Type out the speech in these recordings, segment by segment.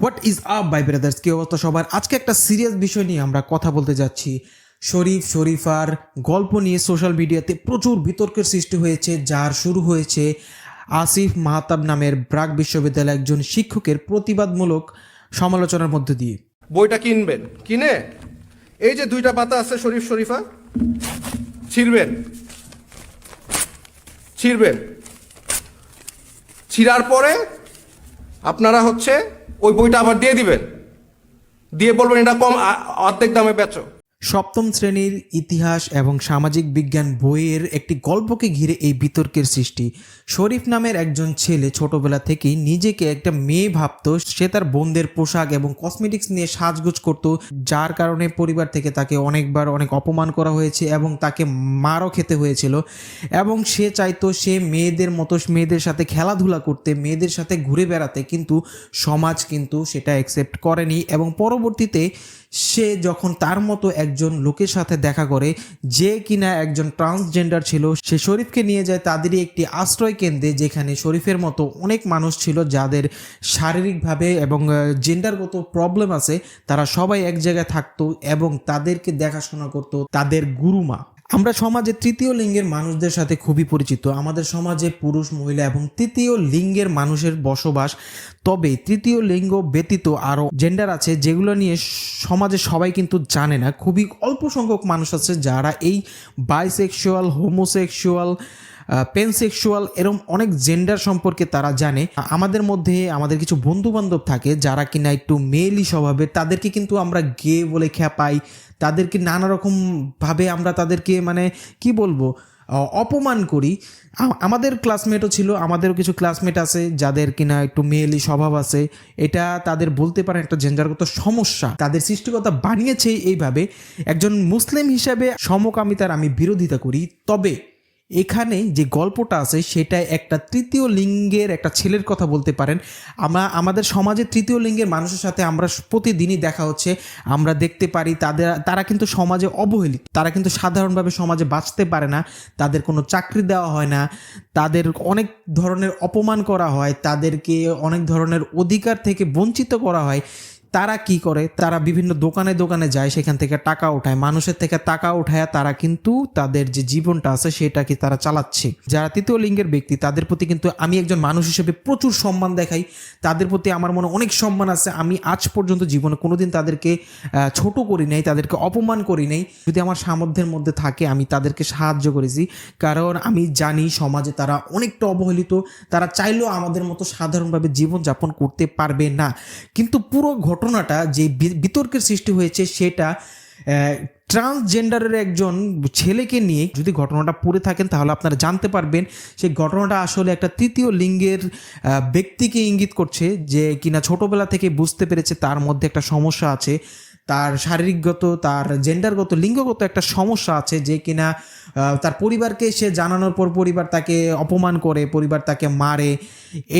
What is up by brothers কি অবস্থা সবার? আজকে একটা সিরিয়াস বিষয় নিয়ে আমরা কথা বলতে যাচ্ছি। শরীফ, শরীফার গল্প নিয়ে সোশ্যাল মিডিয়াতে প্রচুর বিতর্কের সৃষ্টি হয়েছে, যার শুরু হয়েছে আসিফ মাহতাব নামের ব্রাক বিশ্ববিদ্যালয়ের একজন শিক্ষকের প্রতিবাদমূলক সমালোচনার মধ্য দিয়ে। বইটা কিনবেন। কিনে? এই যে দুইটা পাতা আছে শরীফ, শরীফা। ছিঁড়বেন। ছিঁড়বেন। ছিঁড়ার পরে আপনারা হচ্ছে ওই বইটা আবার দিয়ে দিবেন। দিয়ে বলবেন এটা কম অর্ধেক দামে বেচো। সপ্তম শ্রেণির ইতিহাস এবং সামাজিক বিজ্ঞান বইয়ের একটি গল্পকে ঘিরে এই বিতর্কের সৃষ্টি। শরীফ নামের একজন ছেলে ছোটবেলা থেকেই নিজেকে একটা মেয়ে ভাবতো। সে তার বোনদের পোশাক এবং কসমেটিক্স নিয়ে সাজগোজ করত, যার কারণে পরিবার থেকে তাকে অনেকবার অনেক অপমান করা হয়েছে এবং তাকে মারও খেতে হয়েছিল। এবং সে চাইতো সে মেয়েদের মতো মেয়েদের সাথে খেলাধুলা করতে, মেয়েদের সাথে ঘুরে বেড়াতে, কিন্তু সমাজ কিন্তু সেটা অ্যাকসেপ্ট করেনি এবং পরবর্তীতে সে যখন তার মতো একজন লোকের সাথে দেখা করে, যে কিনা একজন ট্রান্সজেন্ডার ছিল, সে শরীফকে নিয়ে যায় তাদেরই একটি আশ্রয় কেন্দ্রে, যেখানে শরীফের মতো অনেক মানুষ ছিল যাদের শারীরিকভাবে এবং জেন্ডারগত প্রবলেম আছে। তারা সবাই এক জায়গায় থাকতো এবং তাদেরকে দেখাশোনা করতো তাদের গুরুমা। আমরা সমাজে তৃতীয় লিঙ্গের মানুষদের সাথে খুবই পরিচিত। আমাদের সমাজে পুরুষ, মহিলা এবং তৃতীয় লিঙ্গের মানুষের বসবাস। তবে তৃতীয় লিঙ্গ ব্যতীত আরও জেন্ডার আছে যেগুলো নিয়ে সমাজে সবাই কিন্তু জানে না। খুবই অল্প সংখ্যক মানুষ আছে যারা এই বাইসেক্সুয়াল হোমোসেক্সুয়াল পেনসেক্সুয়াল এরকম অনেক জেন্ডার সম্পর্কে তারা জানে। আমাদের মধ্যে আমাদের কিছু বন্ধু বান্ধব থাকে যারা কিনা একটু মেলি স্বভাবের, তাদেরকে কিন্তু আমরা গে বলে খেপাই তাদেরকে নানা রকম ভাবে আমরা তাদেরকে মানে কি বলব অপমান করি। আমাদের ক্লাসমেটও ছিল, আমাদেরও কিছু ক্লাসমেট আছে যাদের কিনা একটু মেয়েলি স্বভাব আছে। এটা তাদের বলতে পারেন একটা জেন্ডারগত সমস্যা। তাদের সৃষ্টিকতা বানিয়েছে এইভাবে। একজন মুসলিম হিসাবে সমকামিতার আমি বিরোধিতা করি। তবে এখানে যে গল্পটা আছে সেটা একটা তৃতীয় লিঙ্গের একটা ছেলের কথা বলতে পারেন। আমরা, আমাদের সমাজে তৃতীয় লিঙ্গের মানুষের সাথে আমরা প্রতিদিনই দেখা হচ্ছে। আমরা দেখতে পারি তাদের, তারা কিন্তু সমাজে অবহেলিত। তারা কিন্তু সাধারণভাবে সমাজে বাঁচতে পারে না। তাদের কোনো চাকরি দেওয়া হয় না। তাদের অনেক ধরনের অপমান করা হয়। তাদেরকে অনেক ধরনের অধিকার থেকে বঞ্চিত করা হয়। তারা কি করে? তারা বিভিন্ন দোকানে দোকানে যায়, সেখান থেকে টাকা উঠায়। মানুষের থেকে টাকা উঠায় তারা কিন্তু তাদের যে জীবনটা আছে, সেটাকে তারা চালাচ্ছে। যারা তৃতীয় লিঙ্গের ব্যক্তি, তাদের প্রতি কিন্তু আমি একজন মানুষ হিসেবে প্রচুর সম্মান দেখাই। তাদের প্রতি আমার মনে অনেক সম্মান আছে। আমি আজ পর্যন্ত জীবনে কোনোদিন তাদেরকে ছোট করি নাই, তাদেরকে অপমান করি নাই। যদি আমার সামর্থ্যের মধ্যে থাকে, আমি তাদেরকে সাহায্য করেছি। কারণ আমি জানি সমাজে তারা অনেকটা অবহেলিত। তারা চাইলেও আমাদের মতো সাধারণভাবে জীবনযাপন করতে পারবে না। কিন্তু পুরো ঘটনাটা যে বিতর্কের সৃষ্টি হয়েছে সেটা ট্রান্সজেন্ডারের একজন ছেলেকে নিয়ে যদি ঘটনাটা পড়ে থাকেন তাহলে আপনারা জানতে পারবেন সেই ঘটনাটা আসলে একটা তৃতীয় লিঙ্গের ব্যক্তিকে ইঙ্গিত করছে যে কিনা ছোটবেলা থেকে বুঝতে পেরেছে তার মধ্যে একটা সমস্যা আছে। তার শারীরিকগত, তার জেন্ডারগত লিঙ্গগত একটা সমস্যা আছে যে কিনা তার পরিবারকে সে জানানোর পর পরিবার তাকে অপমান করে, পরিবার তাকে মারে,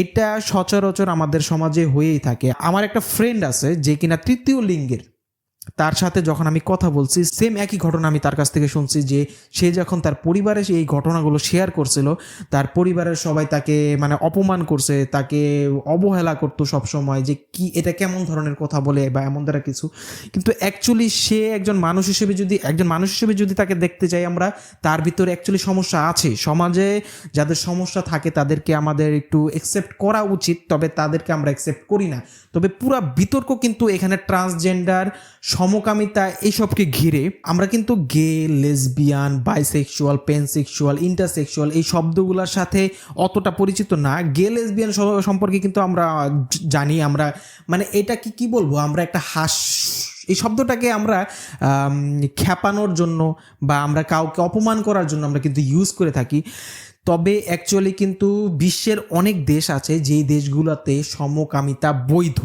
এটা সচরাচর আমাদের সমাজে হয়েই থাকে। আমার একটা ফ্রেন্ড আছে যে কিনা তৃতীয় লিঙ্গের। তার সাথে যখন আমি কথা বলছি সেম একই ঘটনা আমি তার কাছ থেকে শুনছি যে সে যখন তার পরিবারে এই ঘটনাগুলো শেয়ার করছিল, তার পরিবারের সবাই তাকে মানে অপমান করছে, তাকে অবহেলা করতো সব সময় যে কি, এটা কেমন ধরনের কথা বলে বা এমন দ্বারা কিছু। কিন্তু অ্যাকচুয়ালি সে একজন মানুষ হিসেবে যদি, একজন মানুষ হিসেবে যদি তাকে দেখতে চাই আমরা, তার ভিতরে অ্যাকচুয়ালি সমস্যা আছে। সমাজে যাদের সমস্যা থাকে তাদেরকে আমাদের একটু একসেপ্ট করা উচিত, তবে তাদেরকে আমরা একসেপ্ট করি না। তবে পুরা বিতর্ক কিন্তু এখানে ট্রান্সজেন্ডার সমকামিতা এইসবকে ঘিরে আমরা কিন্তু গে, লেসবিয়ান বাইসেক্সুয়াল পেনসেক্সুয়াল ইন্টারসেক্সুয়াল এই শব্দগুলোর সাথে অতটা পরিচিত না। গে, লেসবিয়ান সম্পর্কে কিন্তু আমরা জানি, আমরা মানে এটা কি কি বলব? আমরা একটা হাস, এই শব্দটাকে আমরা খ্যাপানোর জন্য বা আমরা কাউকে অপমান করার জন্য আমরা কিন্তু ইউজ করে থাকি। তবে অ্যাকচুয়ালি কিন্তু বিশ্বের অনেক দেশ আছে যেই দেশগুলোতে সমকামিতা বৈধ।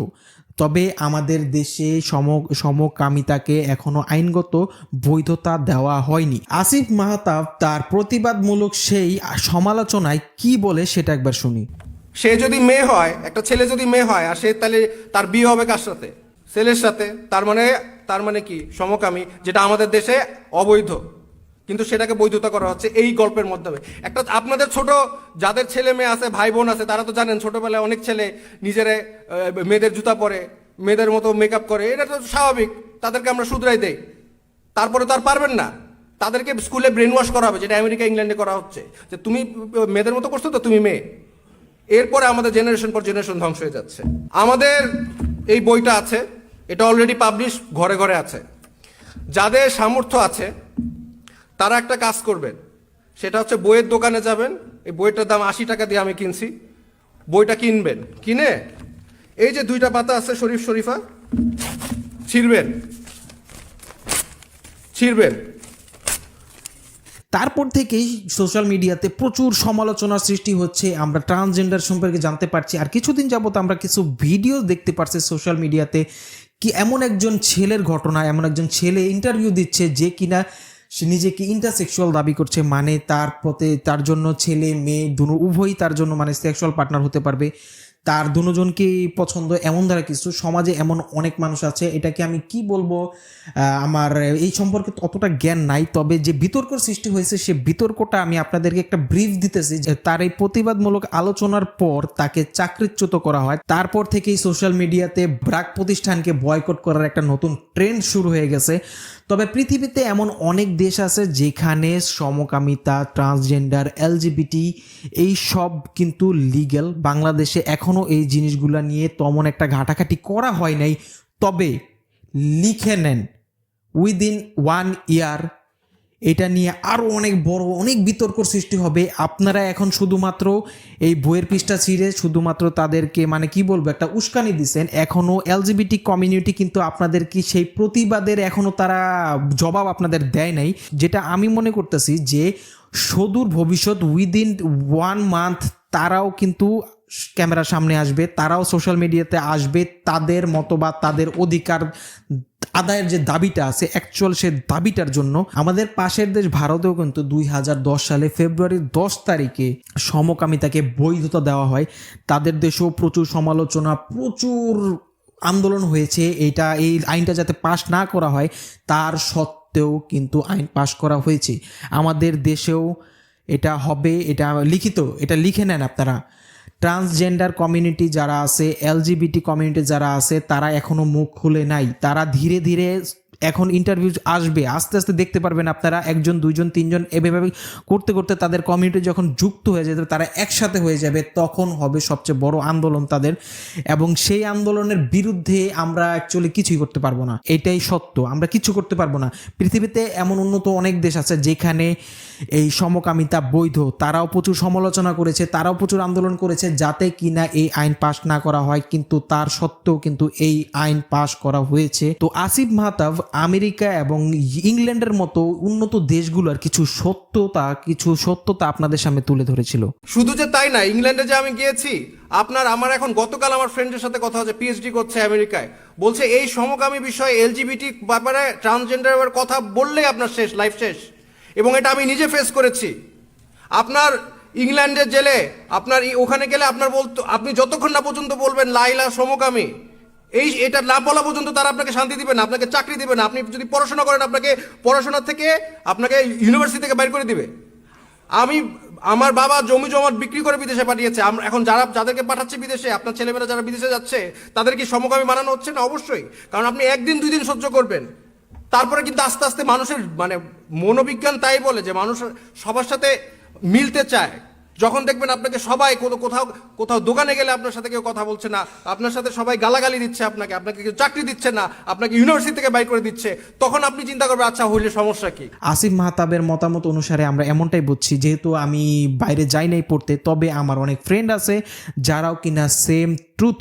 তবে আমাদের দেশে সম, সমকামিতাকে এখনও আইনগত বৈধতা দেওয়া হয়নি। আসিফ মাহতাব তার প্রতিবাদমূলক সেই সমালোচনায় কি বলে সেটা একবার শুনি। সে যদি মেয়ে হয়, একটা ছেলে যদি মেয়ে হয়, আর সে তাহলে তার বিয়ে হবে কার সাথে? ছেলের সাথে। তার মানে তার মানে কি? সমকামী, যেটা আমাদের দেশে অবৈধ। কিন্তু সেটাকে বৈধতা করা হচ্ছে এই গল্পের মাধ্যমে। একটা আপনাদের ছোট, যাদের ছেলে মেয়ে আছে ভাই বোন আছে, তারা তো জানেন, ছোটবেলায় অনেক ছেলে নিজেরা মেয়েদের জুতা পরে, মেয়েদের মতো মেকআপ করে, এটা তো স্বাভাবিক, তাদেরকে আমরা শুধরাই দেই। তারপরে তো আর পারবেন না। তাদেরকে স্কুলে ব্রেন ওয়াশ করা হবে, যেটা আমেরিকা, ইংল্যান্ডে করা হচ্ছে। যে তুমি মেয়েদের মতো করছ তো, তুমি মেয়ে। এরপরে আমাদের জেনারেশন পর জেনারেশন ধ্বংস হয়ে যাচ্ছে। আমাদের এই বইটা আছে, এটা অলরেডি পাবলিশ ঘরে ঘরে আছে। যাদের সামর্থ্য আছে তারা একটা কাজ করবেন। সেটা হচ্ছে বইয়ের দোকানে যাবেন। এই বইটার দাম আশি টাকা দিয়ে আমি কিনছি। বইটা কিনবেন। কিনে এই যে দুইটা পাতা আছে শরীফ শরীফা, ছিঁড়বেন। ছিঁড়বেন। তারপর থেকেই সোশ্যাল মিডিয়াতে প্রচুর সমালোচনার সৃষ্টি হচ্ছে। আমরা ট্রান্সজেন্ডার সম্পর্কে জানতে পারছি। আর কিছুদিন যাবত আমরা কিছু ভিডিও দেখতে পারছি সোশ্যাল মিডিয়াতে, কি এমন একজন ছেলের ঘটনা, এমন একজন ছেলে ইন্টারভিউ দিচ্ছে যে কিনা সে নিজেকে ইন্টারসেক্সুয়াল দাবি করছে মানে তার পথে, তার জন্য ছেলে, মেয়ে, দুনো উভয়ই তার জন্য মানে সেক্সুয়াল পার্টনার হতে পারবে। তার দুজনকেই পছন্দ এমন দ্বারা কিছু, সমাজে এমন অনেক মানুষ আছে, এটাকে আমি কি বলব আমার এই সম্পর্কে অতটা জ্ঞান নাই, তবে যে বিতর্কর সৃষ্টি হয়েছে, সে বিতর্কটা আমি আপনাদেরকে একটা ব্রিফ দিতেছি যে তার এই প্রতিবাদমূলক আলোচনার পর তাকে চাকরিচ্যুত করা হয়। তারপর থেকেই সোশ্যাল মিডিয়াতে ব্রাক প্রতিষ্ঠানকে বয়কট করার একটা নতুন ট্রেন্ড শুরু হয়ে গেছে। তবে পৃথিবীতে এমন অনেক দেশ আছে যেখানে সমকামিতা ট্রান্সজেন্ডার এলজিবিটি এই সব কিন্তু লিগ্যাল বাংলাদেশে এখনও এই জিনিসগুলো নিয়ে তেমন একটা ঘাটাঘাটি করা হয় নাই। তবে লিখে নেন। উইদিন ওয়ান ইয়ার এটা নিয়ে আরও অনেক বড়, অনেক বিতর্ক সৃষ্টি হবে। আপনারা এখন শুধুমাত্র এই বইয়ের পৃষ্ঠা ছিঁড়ে শুধুমাত্র তাদেরকে মানে কি বলব, একটা উস্কানি দিচ্ছেন এখনও এলজিবিটি কমিউনিটি কিন্তু আপনাদের কি সেই প্রতিবাদের এখনও তারা জবাব আপনাদের দেয় নাই। যেটা আমি মনে করতেছি যে, সদূর ভবিষ্যৎ উইদিন ওয়ান মান্থ তারাও কিন্তু ক্যামেরার সামনে আসবে, তারাও সোশ্যাল মিডিয়াতে আসবে, তাদের মতবাদ, তাদের অধিকার, আদায়ের যে দাবিটা আছে অ্যাকচুয়াল সে দাবিটার জন্য আমাদের পাশের দেশ ভারতেও কিন্তু দুই হাজার দশ সালে ফেব্রুয়ারির দশ তারিখে সমকামিতাকে বৈধতা দেওয়া হয়। তাদের দেশেও প্রচুর সমালোচনা, প্রচুর আন্দোলন হয়েছে। এটা এই আইনটা যাতে পাশ না করা হয়, তার সত্ত্বেও কিন্তু আইন পাশ করা হয়েছে। আমাদের দেশেও এটা হবে, এটা লিখিত, এটা লিখে নেন আপনারা। ট্রান্সজেন্ডার কমিউনিটি যারা আছে, এলজিবিটি কমিউনিটি যারা আছে, তারা এখনও মুখ খুলে নাই। তারা ধীরে ধীরে এখন ইন্টারভিউ আসবে, আস্তে আস্তে দেখতে পারবেন আপনারা একজন, দুইজন, তিনজন, এভাবে করতে করতে তাদের কমিউনিটি যখন যুক্ত হয়ে যাবে, তারা একসাথে হয়ে যাবে, তখন হবে সবচেয়ে বড় আন্দোলন তাদের। এবং সেই আন্দোলনের বিরুদ্ধে আমরা অ্যাকচুয়ালি কিছুই করতে পারব না। এটাই সত্য, আমরা কিছু করতে পারব না। পৃথিবীতে এমন উন্নত অনেক দেশ আছে, যেখানে এই সমকামিতা বৈধ। তারাও প্রচুর সমালোচনা করেছে, তারাও প্রচুর আন্দোলন করেছে, যাতে কিনা এই আইন পাশ না করা হয়। কিন্তু তার সত্ত্বেও কিন্তু এই আইন পাশ করা হয়েছে। তো আসিফ মাহতাব আমেরিকা এবং ইংল্যান্ডের মতো উন্নত দেশগুলোর কিছু সত্যতা কিছু সত্যতা আপনাদের সামনে তুলে ধরেছিল। শুধু যে তাই না, ইংল্যান্ডে যে আমি গিয়েছি, আপনার, আমার এখন গতকাল আমার ফ্রেন্ডের সাথে কথা হচ্ছে পিএইচডি করছে আমেরিকায়। বলছে, এই সমকামী বিষয়ে এলজিবিটি ব্যাপারে ট্রান্সজেন্ডারের কথা বললেই আপনার শেষ লাইফ শেষ। এবং এটা আমি নিজে ফেস করেছি। আপনার ইংল্যান্ডের জেলে, আপনার ওখানে গেলে আপনার বলতো, আপনি যতক্ষণ না পর্যন্ত বলবেন লাইলা সমকামী এই এটা না বলা পর্যন্ত তারা আপনাকে শান্তি দিবে না, আপনাকে চাকরি দিবে না। আপনি যদি পড়াশোনা করেন, আপনাকে পড়াশোনা থেকে আপনাকে ইউনিভার্সিটি থেকে বাইর করে দিবে। আমি, আমার বাবা জমি জমাট বিক্রি করে বিদেশে পাঠিয়েছে। আমরা এখন যারা, যাদেরকে পাঠাচ্ছে বিদেশে, আপনার ছেলেমেয়েরা যারা বিদেশে যাচ্ছে তাদের কি সমকামী বানানো হচ্ছে না? অবশ্যই। কারণ আপনি একদিন, দুই দিন সহ্য করবেন। তারপরে কিন্তু আস্তে আস্তে মানুষের মানে মনোবিজ্ঞান তাই বলে যে মানুষ সবার সাথে মিলতে চায়। যখন দেখবেন আপনাকে সবাই কোনো কোথাও কোথাও দোকানে গেলে আপনার সাথে কেউ কথা বলছে না, আপনার সাথে সবাই গালাগালি দিচ্ছে আপনাকে আপনাকে কেউ চাকরি দিচ্ছে না, আপনাকে ইউনিভার্সিটি থেকে বাইর করে দিচ্ছে, তখন আপনি চিন্তা করবেন আচ্ছা হইলে সমস্যা কি? আসিফ মাহতাবের মতামত অনুসারে আমরা এমনটাই বুঝছি, যেহেতু আমি বাইরে যাই নাই পড়তে, তবে আমার অনেক ফ্রেন্ড আছে, যারাও কিনা সেম ট্রুথ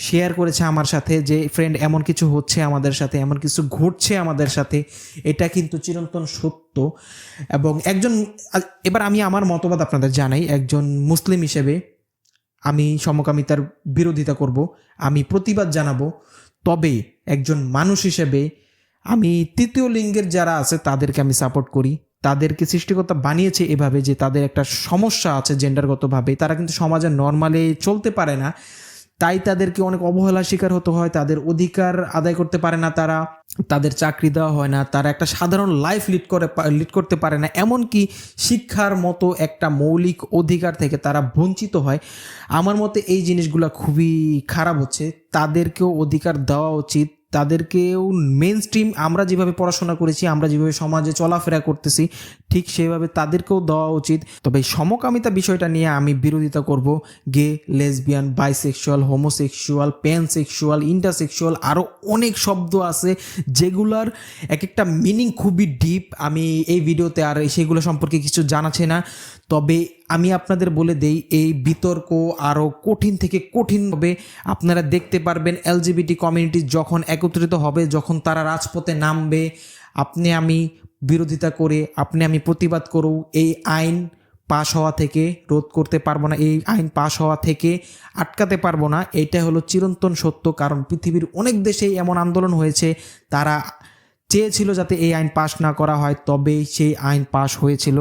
শেয়ার করেছে আমার সাথে যে ফ্রেন্ড এমন কিছু হচ্ছে আমাদের সাথে, এমন কিছু ঘটছে আমাদের সাথে। এটা কিন্তু চিরন্তন সত্য। এবং একজন, এবার আমি আমার মতবাদ আপনাদের জানাই। একজন মুসলিম হিসেবে আমি সমকামিতার বিরোধিতা করব, আমি প্রতিবাদ জানাব। তবে একজন মানুষ হিসেবে আমি তৃতীয় লিঙ্গের যারা আছে, তাদেরকে আমি সাপোর্ট করি। তাদেরকে সৃষ্টিকর্তা বানিয়েছে এভাবে যে, তাদের একটা সমস্যা আছে জেন্ডারগতভাবে তারা কিন্তু সমাজে নর্মালি চলতে পারে না। তাই তাদেরকে অনেক অবহেলার শিকার হতে হয়, তাদের অধিকার আদায় করতে পারে না তারা, তাদের চাকরি দেওয়া হয় না, তারা একটা সাধারণ লাইফ লিড করে লিড করতে পারে না। এমনকি শিক্ষার মতো একটা মৌলিক অধিকার থেকে তারা বঞ্চিত হয়। আমার মতে এই জিনিসগুলো খুবই খারাপ হচ্ছে। তাদেরকেও অধিকার দেওয়া উচিত। তাদেরকেও মেন স্ট্রিম আমরা যেভাবে পড়াশোনা করেছি, আমরা যেভাবে সমাজে চলাফেরা করতেছি, ঠিক সেভাবে তাদেরকেও দেওয়া উচিত। তবে সমকামিতা বিষয়টা নিয়ে আমি বিরোধিতা করব। Gay lesbian bisexual homosexual pansexual intersexual আরও অনেক শব্দ আছে যেগুলার এক একটা মিনিং খুবই ডিপ আমি এই ভিডিওতে আর সেগুলো সম্পর্কে কিছু জানাচ্ছি না। তবে আমি আপনাদের বলে দেই, এই বিতর্ক আরও কঠিন থেকে কঠিন হবে। আপনারা দেখতে পারবেন এলজিবিটি কমিউনিটি যখন একত্রিত হবে, যখন তারা রাজপথে নামবে, আপনি আমি বিরোধিতা করে, আপনি আমি প্রতিবাদ করব এই আইন পাশ হওয়া থেকে রোধ করতে পারব না, এই আইন পাশ হওয়া থেকে আটকাতে পারব না, এটা হলো চিরন্তন সত্য। কারণ পৃথিবীর অনেক দেশেই এমন আন্দোলন হয়েছে, তারা চেয়েছিল যাতে এই আইন পাশ না করা হয়, তবেই সেই আইন পাশ হয়েছিল।